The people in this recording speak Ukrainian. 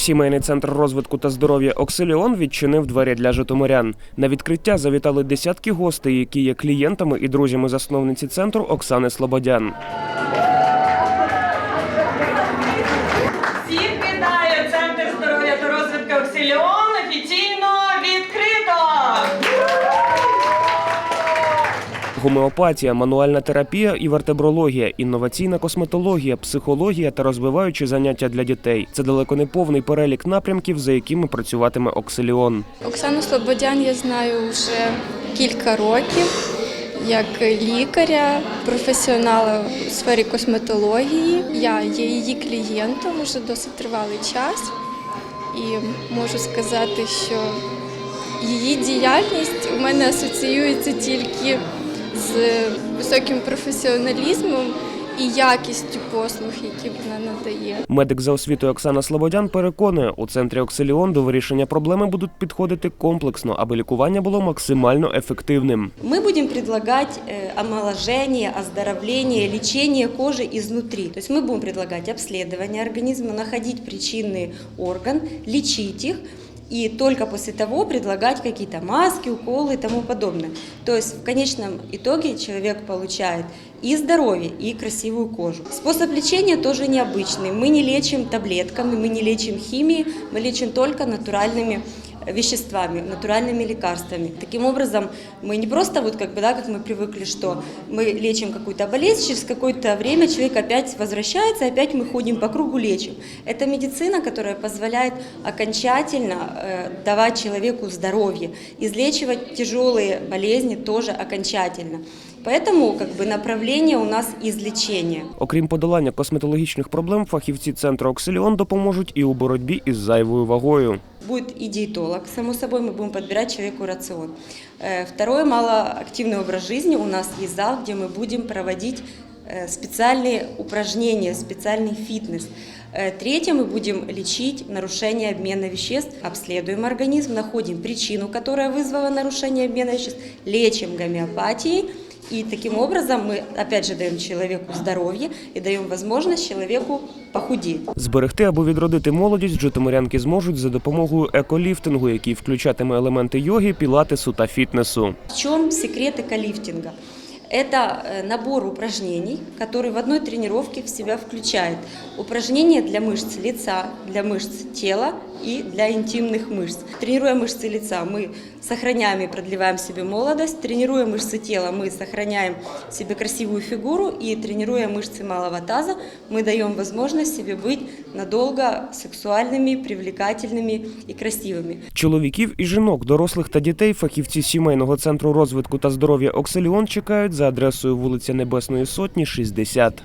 Сімейний центр розвитку та здоров'я Окселіон відчинив двері для житомирян. На відкриття завітали десятки гостей, які є клієнтами і друзями засновниці центру Оксани Слободян. Всіх вітаю! Центр здоров'я та розвитку Оксиліон Гомеопатія, мануальна терапія і вертебрологія, інноваційна косметологія, психологія та розвиваючі заняття для дітей. Це далеко не повний перелік напрямків, за якими працюватиме Окселіон. Оксану Слободян я знаю вже кілька років як лікаря, професіонала у сфері косметології. Я є її клієнтом вже досить тривалий час і можу сказати, що її діяльність у мене асоціюється тільки з високим професіоналізмом і якістю послуг, які вона надає. Медик за освітою Оксана Слободян переконує, у центрі Окселіон до вирішення проблеми будуть підходити комплексно, аби лікування було максимально ефективним. Мы будем предлагать э, омоложение, оздоровление, лечение кожи изнутри. То есть мы будем предлагать обследование организма, находить причинный орган, лечить их И только после того предлагать какие-то маски, уколы и тому подобное. То есть в конечном итоге человек получает и здоровье, и красивую кожу. Способ лечения тоже необычный. Мы не лечим таблетками, мы не лечим химией, мы лечим только натуральными веществами, натуральными лекарствами. Таким образом, мы не просто вот как бы, да, как мы привыкли, что мы лечим какую-то болезнь, через какое-то время человек опять возвращается, опять мы ходим по кругу лечим. Это медицина, которая позволяет окончательно э, давать человеку здоровье, излечивать тяжелые болезни тоже окончательно. Поэтому как бы направление у нас излечение. Окрім подолання косметологічних проблем, фахівці центру Окселіон допоможуть і у боротьбі із зайвою вагою. Будет и диетолог, само собой, мы будем подбирать человеку рацион. Э, Второе, малоактивный образ жизни. У нас есть зал, где мы будем проводить э, специальные упражнения, специальный фитнес. Э, Третье, мы будем лечить нарушение обмена веществ, обследуем организм, находим причину, которая вызвала нарушение обмена веществ, лечим гомеопатией. И таким образом мы, опять же, даем человеку здоровье и даем возможность человеку похудеть. Зберегти або відродити молодість житомирянки зможуть за допомогою еколіфтингу, який включатиме елементи йоги, пілатесу та фітнесу. В чому секрет эколифтинга? Это э, набор упражнений, который в одной тренировке в себя включает упражнения для мышц лица, для мышц тела и для интимных мышц. Тренируя мышцы лица, мы сохраняем и продлеваем себе молодость. Тренируя мышцы тела, мы сохраняем себе красивую фигуру. И тренируя мышцы малого таза, мы даем возможность себе быть надолго сексуальными, привлекательными и красивыми. Чоловіків і жінок, дорослих та дітей фахівці сімейного центру розвитку та здоров'я Окселіон чекають за адресою вулиця Небесної Сотні, 60.